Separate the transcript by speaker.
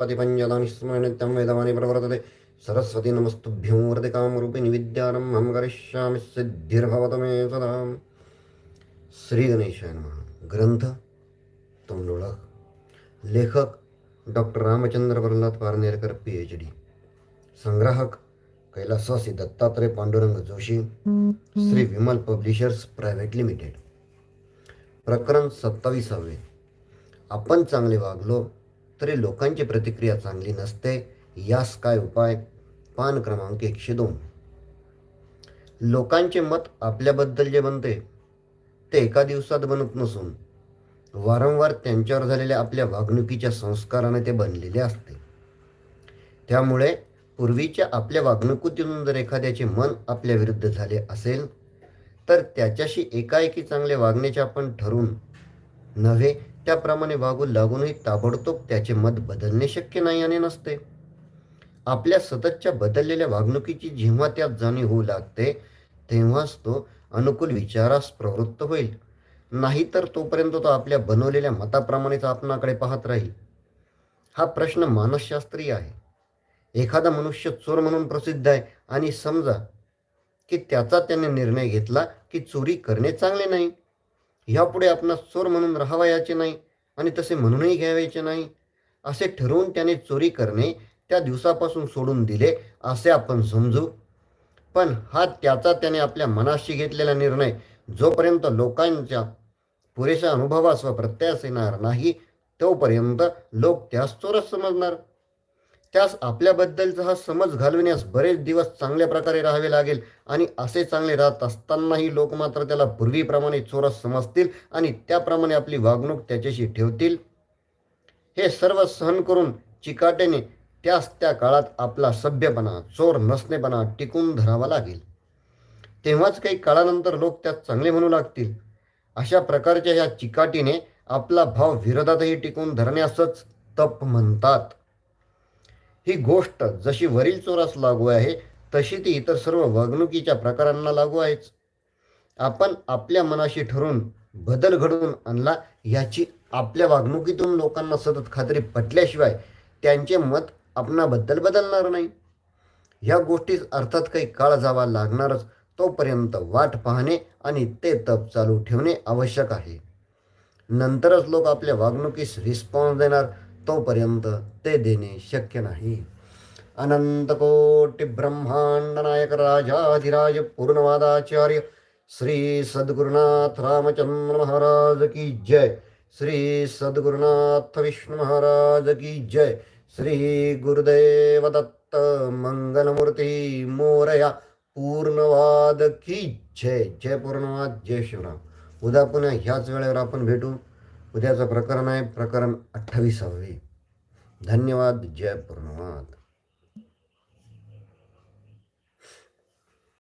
Speaker 1: पतिपञ्जलानि स्मरणित्यं प्रवर्तते। सरस्वती नमस्तुभ्यं वरदिकामरूपिणि विद्यारम्भं करिष्यामि सिद्धिर्भवत मे सदा। श्रीगणेशाय नमः। ग्रंथ तोंडोळा। लेखक doctor Ramchandra Pralhad Parnerkar P H D संग्राहक कैलासवासी Dattatray Pandurang Joshi. Shri Vimal publishers private limited. प्रकरण सत्तावीसावे। आपण चांगले वागलो तरी लोकांची प्रतिक्रिया चांगली नसते यास काय उपाय? पान क्रमांक एकशे दोन. लोकांचे मत आपल्याबद्दल जे बनते ते एका दिवसात बनत नसून वारंवार त्यांच्यावर झालेल्या आपल्या वागणुकीच्या संस्काराने ते बनलेले असते. त्यामुळे पूर्वीच्या आपल्या वागणुकीतून जर एखाद्याचे मन आपल्या विरुद्ध झाले असेल तर त्याच्याशी एकाएकी चांगले वागण्याचे आपण ठरवून नव्हे त्याप्रमाणे वागू लागूनही ताबडतोब त्याचे मत बदलणे शक्य नाही आणि नसते. आपल्या सततच्या बदललेल्या वागणुकीची जेव्हा त्यात जाणीव होऊ लागते तेव्हाच तो अनुकूल विचारास प्रवृत्त होईल. नाहीतर तोपर्यंत तो आपल्या बनवलेल्या मताप्रमाणेच आपणाकडे पाहत राहील. हा प्रश्न मानसशास्त्रीय आहे. एखादा मनुष्य चोर म्हणून प्रसिद्ध आहे आणि समजा की त्याचा त्याने निर्णय घेतला की चोरी करणे चांगले नाही ह्यापुढे आपण चोर म्हणून राहावयाचे नाही आणि तसे म्हणूनही घ्यावायचे नाही. असे ठरवून त्याने चोरी करणे त्या दिवसापासून सोडून दिले असे आपण समजू. पण हा त्याचा त्याने आपल्या मनाशी घेतलेला निर्णय जोपर्यंत लोकांच्या पुरेशा अनुभवास व प्रत्यास येणार नाही तोपर्यंत लोक त्यास चोरच समजणार. त्यास आपल्याबद्दलचा हा समज घालविण्यास बरेच दिवस चांगल्या प्रकारे राहावे लागेल आणि असे चांगले राहत असतानाही लोक मात्र त्याला पूर्वीप्रमाणे चोरस समजतील आणि त्याप्रमाणे आपली वागणूक त्याच्याशी ठेवतील. हे सर्व सहन करून चिकाटेने त्यास त्या काळात आपला सभ्यपणा चोर नसणेपणा टिकून धरावा लागेल. तेव्हाच काही काळानंतर लोक त्यात चांगले म्हणू लागतील. अशा प्रकारच्या या चिकाटीने आपला भाव विरोधातही टिकून धरण्यासच तप म्हणतात. ही गोष्ट जशी वरील चोरास लागू आहे तशी ती इतर सर्व वागणुकीच्या प्रकारांना लागू आहेच. आपण आपल्या मनाशी ठरून बदल घडवून आणला याची आपल्या वागणुकीतून लोकांना सतत खात्री पटल्याशिवाय त्यांचे मत आपणाबद्दल बदलणार नाही. ह्या गोष्टीस अर्थात काही काळ जावा लागणारच तोपर्यंत वाट पाहणे आणि ते तप चालू ठेवणे आवश्यक आहे. नंतरच लोक आपल्या वागणुकीस रिस्पॉन्स देणार तोपर्यंत ते देणे शक्य नाही. अनंतकोटी ब्रह्मांड नायक राजाधिराज पूर्णवादाचार्य श्री सद्गुरुनाथ रामचंद्र महाराज की जय. श्री सद्गुरुनाथ विष्णू महाराज की जय. श्री गुरुदेव दत्त मंगलमूर्ती मोरया पूर्णवाद की जय. जय पूर्णवाद जय शिवराम उद्या पुन्हा ह्याच वेळेवर आपण भेटू. उद्याचं प्रकरण आहे प्रकरण अठ्ठावीसावे. धन्यवाद जय पूर्णवाद